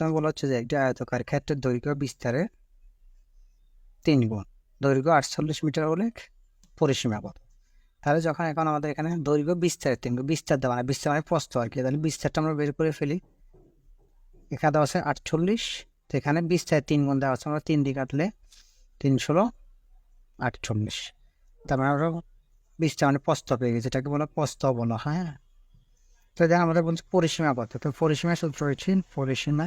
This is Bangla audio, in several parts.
প্রথমে বলা হচ্ছে যে একটি আয়তকার ক্ষেত্রের দৈর্ঘ্য বিস্তারে তিন গুণ। দৈর্ঘ্য আটচল্লিশ মিটার হলে পরিসীমা কত? তাহলে যখন এখন আমাদের এখানে দৈর্ঘ্য বিস্তারের তিন গুণ, বিস্তার দেওয়া মানে বিস্তার মানে প্রস্থ আর কি, তাহলে বিস্তারটা আমরা বের করে ফেলি। এখানে দেওয়া আছে আটচল্লিশ, তো এখানে বিস্তারের তিন গুণ দেওয়া আছে, আমরা তিন দিকে কাটলে তিন ষোলো, আটচল্লিশ। তার মানে আমরা বিস্তার মানে প্রস্ত পেয়ে গেছি, এটাকে বলা প্রস্থ বলা হ্যাঁ তো আমাদের বলছে পরিসীমা কত? তো পরিসীমা সূত্র হচ্ছে পরিসীমা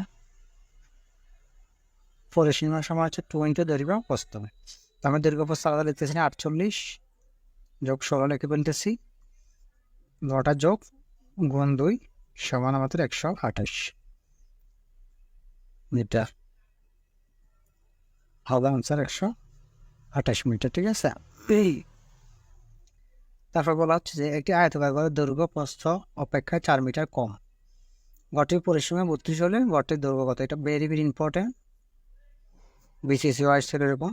পরিসীমা সময় হচ্ছে টু ইন্টু দৈর্ঘ্য প্রস্থ তো আমরা দৈর্ঘ্য প্রস্থ আলাদা লিখতেছি আটচল্লিশ, যোগ ষোলো লিখে বলতেছি, নটা যোগ গুণ দুই সমান আমাদের একশো আঠাশ। মিটার। হবে আনসার একশো আঠাশ মিটার, ঠিক আছে? তারপর বলা হচ্ছে যে একটি আয়তকার দৈর্ঘ্য প্রস্থ অপেক্ষা চার মিটার কম। ঘরটির পরিসীমা বত্রিশ হলে ঘরটির দৈর্ঘ্য কত? এটা very very important BCC wise ছিল এরকম।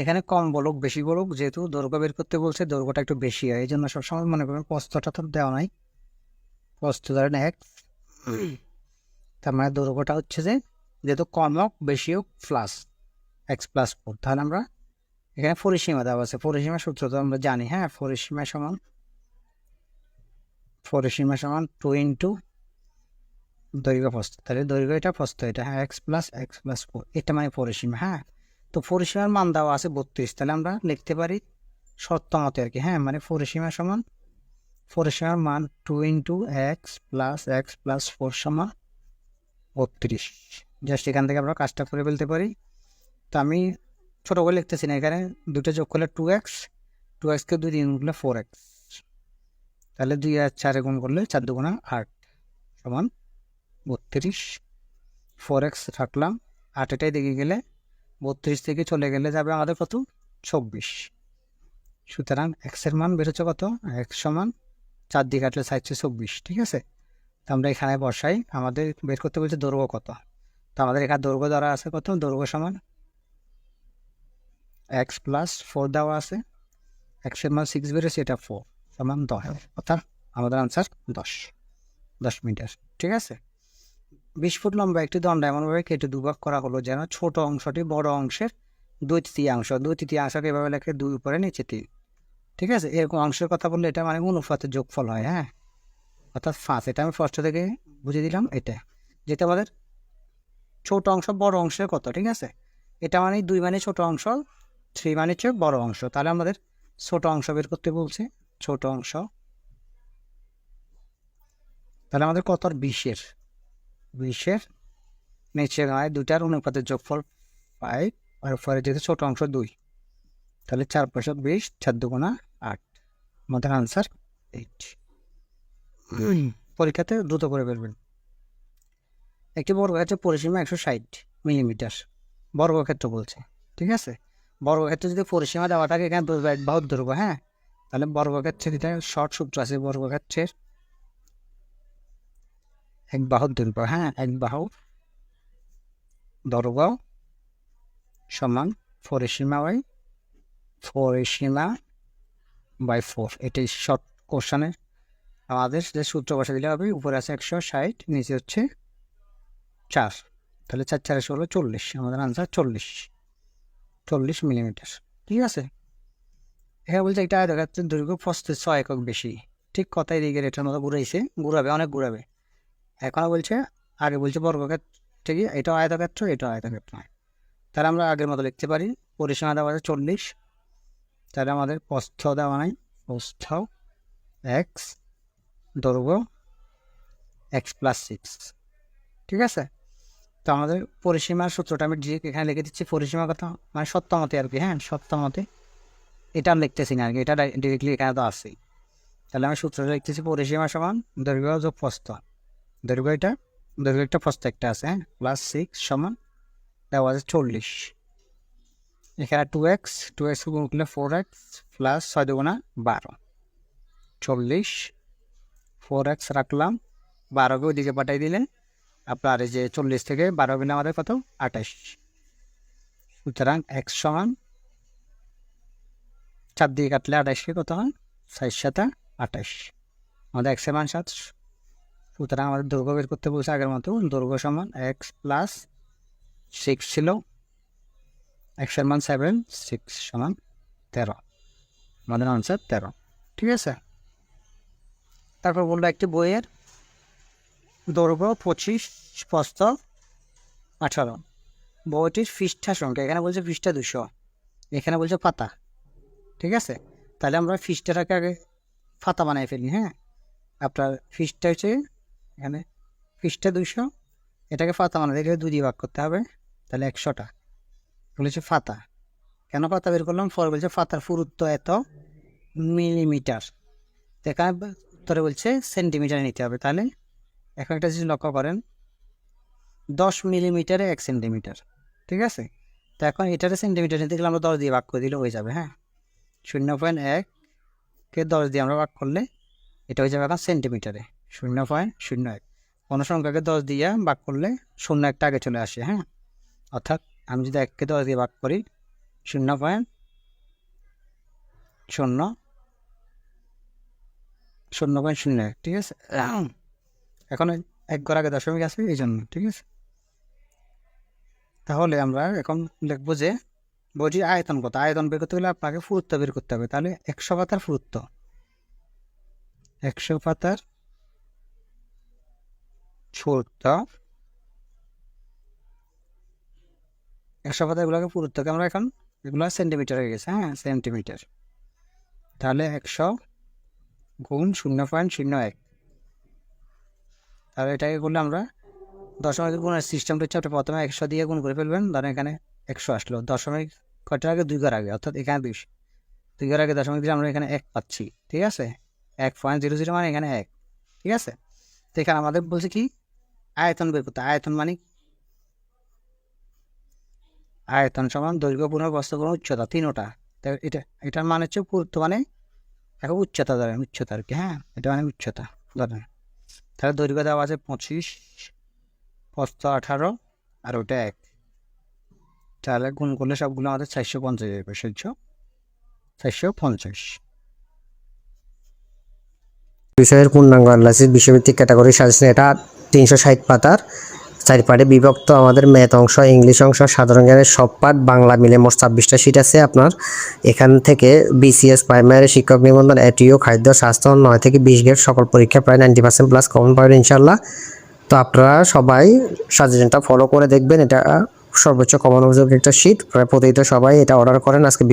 এখানে কম বলুক, বেশি বলুক, যেহেতু দৈর্ঘ্য বের করতে বলছে, দৈর্ঘ্যটা একটু বেশি হয়। এই জন্য সবসময় মনে করবেন প্রস্থটা তো দেওয়া নাই। প্রস্থ ধরেন এক। তার মানে দৈর্ঘ্যটা হচ্ছে যে, যেহেতু কম হোক, বেশি হোক প্লাস এক্স প্লাস ফোর তাহলে আমরা এখানে পরিসীমা দেওয়া আছে। পরিসীমা সূত্র তো আমরা জানি হ্যাঁ? পরিসীমা সমান পরিসীমা সমান টু ইন্টু দৈর্ঘ্য প্রস্থ। তাহলে দৈর্ঘ্য এটা প্রস্থ, এটা হ্যাঁ x plus x plus four এটা মানে পরিসীমা হ্যাঁ? তো পরিসীমার মান দেওয়া আছে বত্রিশ, তাহলে আমরা লিখতে পারি সত্য মতে আর কি হ্যাঁ? মানে পরিসীমা সমান, পরিসীমার মান two into x plus x plus four সমান বত্রিশ। জাস্ট এখান থেকে আমরা কাজটা করে ফেলতে পারি। তো আমি ছোটো করে লিখতেছি না, এখানে দুটো যোগ করলে টু এক্স টু এক্সকে দুই দিন করলে ফোর এক্স তাহলে দুই আর চারে গুণ করলে চার দুগুণা আট সমান বত্রিশ ফোর এক্স রাখলাম আট এটাই দিকে গেলে বত্রিশ থেকে চলে গেলে যাবে আমাদের কত? চব্বিশ। সুতরাং এক্সের মান বেরোচ্ছে কত? এক্স সমান চার দিকে কাটলে সাইডছে চব্বিশ, ঠিক আছে? তো আমরা এখানে বসাই। আমাদের বের করতে বলছে দৈর্ঘ্য কত? তো আমাদের এখানে দৈর্ঘ্য দ্বারা আছে কত? দৈর্ঘ্য সমান এক্স প্লাস ফোর দেওয়া আছে। এক্সের মান সিক্স বেরোছে এটা ফোর সমান দশ। অর্থাৎ আমাদের আনসার দশ। দশ মিটার, ঠিক আছে? বিশ ফুট লম্বা একটি দণ্ড এমনভাবে কেটে দুভাগ করা হলো যেন ছোট অংশটি বড় অংশের দুই তৃতীয়াংশ দুই তৃতীয়াংশকে এভাবে লেখে দুই উপরে নিচে তিন। ঠিক আছে? এরকম অংশের কথা বললে এটা মানে অনুপাতের যোগফল হয় হ্যাঁ? অর্থাৎ পাঁচ। এটা আমি ফার্স্ট থেকে বুঝিয়ে দিলাম এটা। যেটা আমাদের ছোট অংশ বড় অংশের কত, ঠিক আছে? এটা মানে দুই মানে ছোট অংশ থ্রি মানে হচ্ছে বড় অংশ। তাহলে আমাদের ছোট অংশ বের করতে বলছে, ছোট অংশ। তাহলে আমাদের কত বিশের? বিশের নিচে নয় দুইটার অনুপাতের যোগফল ফাইভ আর পরে যেহেতু ছোট অংশ দুই। তাহলে চার পয়সা বিশ, চার দুগুণা আট। আমাদের আনসার এইট পরীক্ষাতে দ্রুত করে ফেলবেন একটি বর্গক্ষেত্রের পরিসীমা একশো ষাট মিলিমিটার। বর্গক্ষেত্র বলছে, ঠিক আছে? বর্গক্ষেত্রে যদি পরিসীমা দেওয়া থাকে এখানে বাহুর দৈর্ঘ্য হ্যাঁ? তাহলে বর্গক্ষেত্রের এটা শর্ট সূত্র আছে, বর্গক্ষেত্রের এক বাহুর দৈর্ঘ্য হ্যাঁ এক বাহু দৈর্ঘ্য সমান পরিসীমা বাই পরিসীমা বাই ফোর এটাই শর্ট কোশ্চানের আমাদের যে সূত্র বসা দিলে হবে উপরে আছে একশো ষাট, নিচে হচ্ছে চার। তাহলে চার, চারে ষোলো, চল্লিশ। আমাদের আনসার চল্লিশ। চল্লিশ মিলিমিটার ঠিক আছে? হ্যাঁ বলছে এটা দেখাচ্ছে দৈর্ঘ্য প্রস্তুত ছয় একক বেশি। ঠিক কথাই দিকে এটার মতো ঘুরাইছে। ঘুরাবে, অনেক ঘুরাবে। এখনও বলছে, আগে বলছে বর্গক্ষেত্র ঠিকই এটাও আয়তক্ষেত্র এটাও আয়তক্ষেত্র নয়। তাহলে আমরা আগের মতো লিখতে পারি, পরিসীমা দেওয়া আছে চল্লিশ। তাহলে আমাদের প্রস্থ দেওয়া নাই, প্রস্থ এক্স দৈর্ঘ্য এক্স প্লাস সিক্স ঠিক আছে? তো আমাদের পরিসীমার সূত্রটা আমি ডিরেক্ট এখানে লিখে দিচ্ছি, পরিসীমা কথা মানে সত্যমতে আর কি হ্যাঁ? সত্যমতে এটা লিখতেছি না আর কি, এটা ডিরেক্টলি এখানে তো আসেই তাহলে আমি সূত্রটা লিখতেছি পরিসীমা সমান দৈর্ঘ্য যোগ প্রস্থ দৈর্ঘ্য এটা দৈর্ঘ্য একটা প্রস্থ একটা আছে হ্যাঁ? প্লাস সিক্স সমান দেওয়া আছে চল্লিশ। এখানে টু এক্স টু এক্স গুণ করলে ফোর এক্স প্লাস ছয় দুগুণা বারো। চল্লিশ ফোর এক্স রাখলাম, বারোকে ওইদিকে পাঠাই দিলেন। আপনার এই যে চল্লিশ থেকে বারো বিনা আমাদের কত? আঠাশ। সুতরাং এক্স সমান, চার দিকে কাটলে আঠাশকে কত হয়? ষাট সাতা আঠাশ। আমাদের এক্সের মান সাত সুতরাং আমাদের দৈর্ঘ্য বের করতে বলছে আগের মতো দৈর্ঘ্য সমান এক্স প্লাস সিক্স ছিল। এক্সের মান সেভেন সিক্স সমান তেরো। আমাদের আনসার তেরো। ঠিক আছে? তারপর বলল একটি বইয়ের দৈর্ঘ্য পঁচিশ প্রস্থ আঠারো। বইটির পৃষ্ঠা সংখ্যা, এখানে বলছে পৃষ্ঠা দুশো, এখানে বলছে পাতা। ঠিক আছে? তাহলে আমরা পৃষ্ঠাটাকে আগে পাতা বানাই ফেলি হ্যাঁ? আপনার পৃষ্ঠা হচ্ছে এখানে পৃষ্ঠা দুশো এটাকে ফাতা বানাতে গেলে দুই দিয়ে ভাগ করতে হবে। তাহলে একশোটা। বলেছে ফাতা। কেন পাতা বের করলাম? ফল বলছে পাতার পুরুত্ব এত মিলিমিটার। এখানে উত্তরে বলছে সেন্টিমিটারে নিতে হবে। তাহলে এখন একটা জিনিস লক্ষ্য করেন। দশ মিলিমিটারে এক সেন্টিমিটার। ঠিক আছে? তো এখন এটারে সেন্টিমিটার নিতে গেলে আমরা দশ দিয়ে ভাগ করে দিলে হয়ে যাবে হ্যাঁ? শূন্য পয়েন্ট এককে দশ দিয়ে আমরা ভাগ করলে এটা হয়ে যাবে এখন সেন্টিমিটারে। শূন্য পয়েন্ট শূন্য এক কোনো সংখ্যাকে দশ দিয়ে ভাগ করলে শূন্য একটা আগে চলে আসে হ্যাঁ? অর্থাৎ আমি যদি এককে দশ দিয়ে ভাগ করি শূন্য পয়েন্ট শূন্য শূন্য পয়েন্ট শূন্য এক ঠিক আছে? এখন এক ঘর আগে দশমিক আসবে এই জন্য, ঠিক আছে? তাহলে আমরা এখন লিখব যে বলছি আয়তন কত? আয়তন বের করতে গেলে আপনাকে ফুরুত্ব বের করতে হবে। তাহলে একশো পাতার ফুরুত্ব। একশো পাতার ফুরুত্ব একশো পাতা এগুলোকে পুরুত্বকে আমরা এখন এগুলো সেন্টিমিটার হয়ে গেছে হ্যাঁ সেন্টিমিটার তাহলে একশো গুণ শূন্য পয়েন্ট শূন্য এক। তাহলে এটাকে করলে আমরা দশমিক গুণের সিস্টেমটা হচ্ছে আপনি প্রথমে একশো দিয়ে গুণ করে ফেলবেন ধরেন এখানে একশো আসলো। দশমিক কটার আগে দুই ঘর আগে, অর্থাৎ এখানে দুইশো দুই ঘর আগে দশমিক দিয়ে আমরা এখানে এক পাচ্ছি, ঠিক আছে? এক পয়েন্ট জিরো জিরো মানে এখানে এক, ঠিক আছে? তো এখানে আমাদের বলছে কি? আয়তন বের করতে আয়তন মানে আয়তন সমান দৈর্ঘ্য পুনঃ বস্ত পুনঃ উচ্চতা তিনোটা। এটা, এটার মানে হচ্ছে পুরুত্ব মানে এখন উচ্চতা ধরেন, উচ্চতা আর কি হ্যাঁ? এটা মানে উচ্চতা ধরেন। তাহলে দৈর্ঘ্য দেওয়া আছে পঁচিশ প্রস্থ আঠারো, আর ওটা এক। তাহলে গুণ করলে সবগুলো আমাদের চারশো পঞ্চাশ যাবে সহ্য চারশো পঞ্চাশ। বিষয়ের পূর্ণাঙ্গ অ্যানালাইসিস বিশ্বভিত্তিক ক্যাটাগরি সাজেশন এটা তিনশো ষাট পাতার চার বিভক্ত আমাদের ম্যাথ অংশ, ইংলিশ অংশ, সাধারণ জ্ঞানের সব পাঠ, বাংলা মিলে মোট ছাব্বিশটা সিট আছে আপনার। এখান থেকে বিসিএস প্রাইমারি শিক্ষক নিবন্ধন এটিও খাদ্য, স্বাস্থ্য, নয় থেকে বিশ গ্রেড সকল পরীক্ষা প্রায় নাইনটি পার্সেন্ট প্লাস কমন পাবেন ইনশাল্লাহ তো আপনারা সবাই সাজেশনটা ফলো করে দেখবেন, এটা সর্বোচ্চ কমন অভিযোগ একটা সিট প্রায় প্রতিটা সবাই এটা অর্ডার করেন। আজকে